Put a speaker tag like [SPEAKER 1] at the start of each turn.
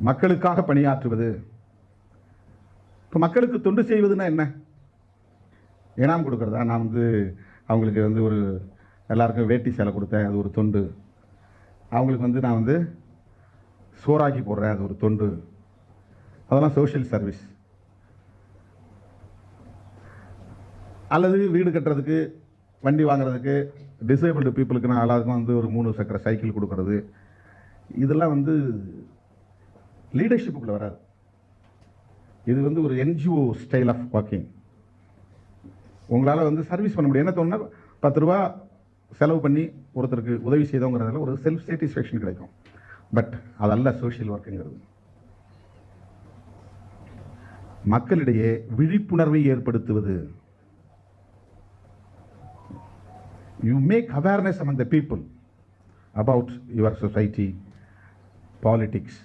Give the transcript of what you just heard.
[SPEAKER 1] மக்களுக்காக பணியாற்றுவது. இப்போ மக்களுக்கு தொண்டு செய்வதுன்னா என்ன? இனாம் கொடுக்குறதா? நான் வந்து அவங்களுக்கு வந்து ஒரு எல்லாருக்கும் வேட்டி சேலை கொடுத்தேன் அது ஒரு தொண்டு. அவங்களுக்கு வந்து நான் வந்து சோறாக்கி போடுறேன் அது ஒரு தொண்டு. அதெல்லாம் சோஷியல் சர்வீஸ் அல்லது வீடு கட்டுறதுக்கு வண்டி வாங்குறதுக்கு டிசேபிள்டு பீப்புளுக்கு நான் எல்லாருக்கும் வந்து ஒரு மூணு சக்கர சைக்கிள் கொடுக்கறது. இதெல்லாம் வந்து லீடர்ஷிப்புக்குள்ள வராது. இது வந்து ஒரு என்ஜிஓ ஸ்டைல் ஆஃப் ஒர்க்கிங் உங்களால் வந்து சர்வீஸ் பண்ண முடியும். என்ன தோணுன்னா பத்து ரூபா செலவு பண்ணி ஒருத்தருக்கு உதவி செய்தோங்கிறதுல ஒரு செல்ஃப் சாட்டிஸ்ஃபேக்ஷன் கிடைக்கும். பட் அதல்ல சோஷியல் ஒர்க்குங்கிறது மக்களிடையே விழிப்புணர்வை ஏற்படுத்துவது. You make awareness among the people about your society politics